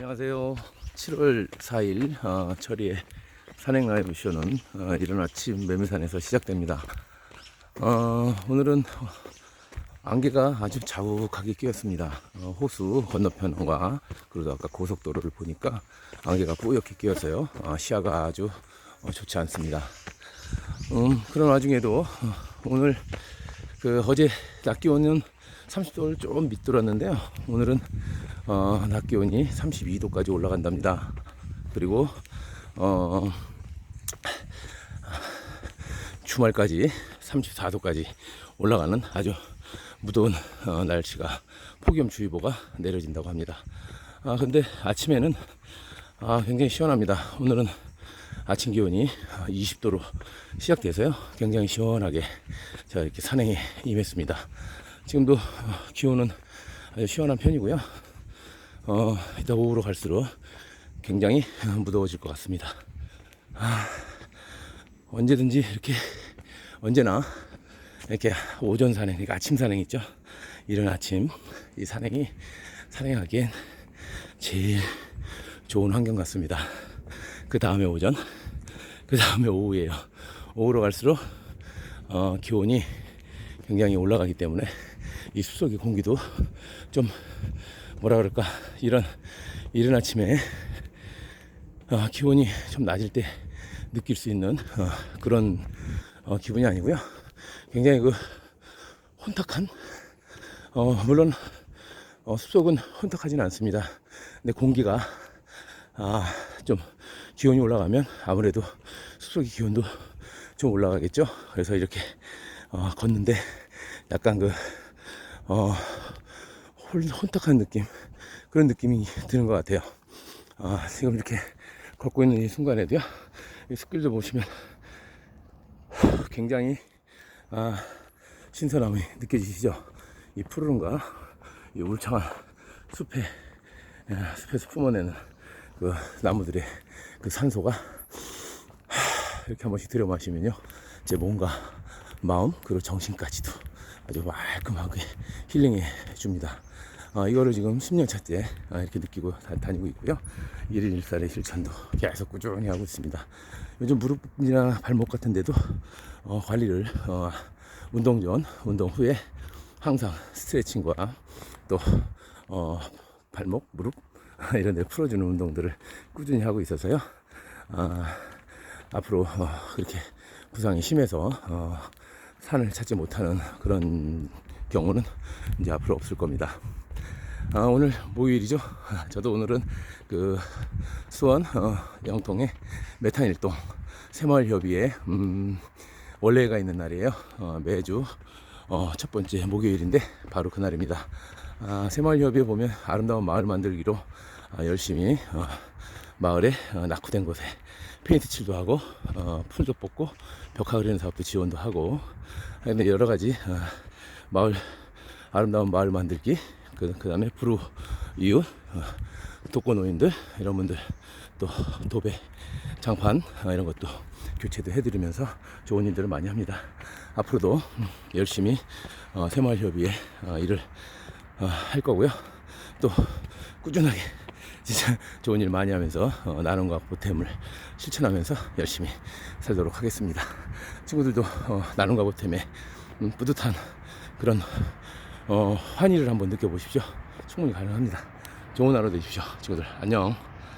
안녕하세요. 7월 4일 어, 철이의 산행 라이브 쇼는 어, 이른 아침 매미산에서 시작됩니다. 어, 오늘은 안개가 아주 자욱하게 끼었습니다. 어, 호수 건너편과 그리고 아까 고속도로를 보니까 안개가 뿌옇게 끼어서요. 어, 시야가 아주 어, 좋지 않습니다. 음, 그런 와중에도 어, 오늘 그 어제 낮 기온은 30도를 좀 밑돌았는데요. 오늘은 어, 낮 기온이 32도까지 올라간답니다. 그리고 어, 주말까지 34도까지 올라가는 아주 무더운 어, 날씨가 폭염주의보가 내려진다고 합니다. 아 근데 아침에는 아, 굉장히 시원합니다. 오늘은 아침 기온이 20도로 시작돼서요. 굉장히 시원하게 자 이렇게 산행에 임했습니다. 지금도 어, 기온은 아주 시원한 편이고요. 어, 이따 오후로 갈수록 굉장히 어, 무더워질 것 같습니다. 아, 언제든지 이렇게 언제나 이렇게 오전 산행, 그러니까 아침 산행 있죠. 이른 아침 이 산행이 산행하기엔 제일 좋은 환경 같습니다. 그 다음에 오전, 그 다음에 오후예요. 오후로 갈수록 어, 기온이 굉장히 올라가기 때문에 이 숲속의 공기도 좀 뭐라 그럴까 이런 이른 아침에 어, 기온이 좀 낮을 때 느낄 수 있는 어, 그런 어, 기분이 아니고요. 굉장히 그 혼탁한 어, 물론 어, 숲속은 혼탁하지는 않습니다. 근데 공기가 아, 좀 기온이 올라가면 아무래도 숲속의 기온도 좀 올라가겠죠. 그래서 이렇게 어, 걷는데 약간 그 어, 홀- 혼탁한 느낌 그런 느낌이 드는 것 같아요. 아, 지금 이렇게 걷고 있는 이 순간에도요. 이 숲길도 보시면 굉장히 아, 신선함이 느껴지시죠? 이 푸르름과 이 울창한 숲에 아, 숲에서 품어내는 그 나무들의 그 산소가 하, 이렇게 한 번씩 들여 마시면요, 제 몸과 마음 그리고 정신까지도 아주 말끔하게 힐링해 줍니다. 아, 이거를 지금 10년 차때 아, 이렇게 느끼고 다, 다니고 있고요. 일일 일살의 실천도 계속 꾸준히 하고 있습니다. 요즘 무릎이나 발목 같은 데도 어, 관리를 어, 운동 전, 운동 후에 항상 스트레칭과 또 어, 발목, 무릎 이런 데 풀어주는 운동들을 꾸준히 하고 있어서요. 아, 앞으로 어, 그렇게 부상이 심해서 어, 산을 찾지 못하는 그런 경우는 이제 앞으로 없을 겁니다. 아, 오늘 목요일이죠. 아, 저도 오늘은 그 수원 어, 영통의 메탄일동 새마을협의회 음, 원래가 있는 날이에요. 어, 매주 어, 첫 번째 목요일인데 바로 그날입니다. 아, 새마을협의회 보면 아름다운 마을 만들기로 아, 열심히 어, 마을에 어, 낙후된 곳에 페인트 칠도 하고 어, 풀도 뽑고 벽화 그리는 사업도 지원도 하고 근데 여러 가지 어, 마을 아름다운 마을 만들기 그, 그 다음에 부루 이웃 어, 독거 노인들 이런 분들 또 도배 장판 어, 이런 것도 교체도 해드리면서 좋은 일들을 많이 합니다. 앞으로도 음, 열심히 어, 새마을협의회 어, 일을 어, 할 거고요. 또 꾸준하게 진짜 좋은 일 많이 하면서 어, 나눔과 보탬을 실천하면서 열심히 살도록 하겠습니다. 친구들도 어, 나눔과 보탬에 음, 뿌듯한 그런 어, 환희를 한번 느껴보십시오. 충분히 가능합니다. 좋은 하루 되십시오. 친구들 안녕.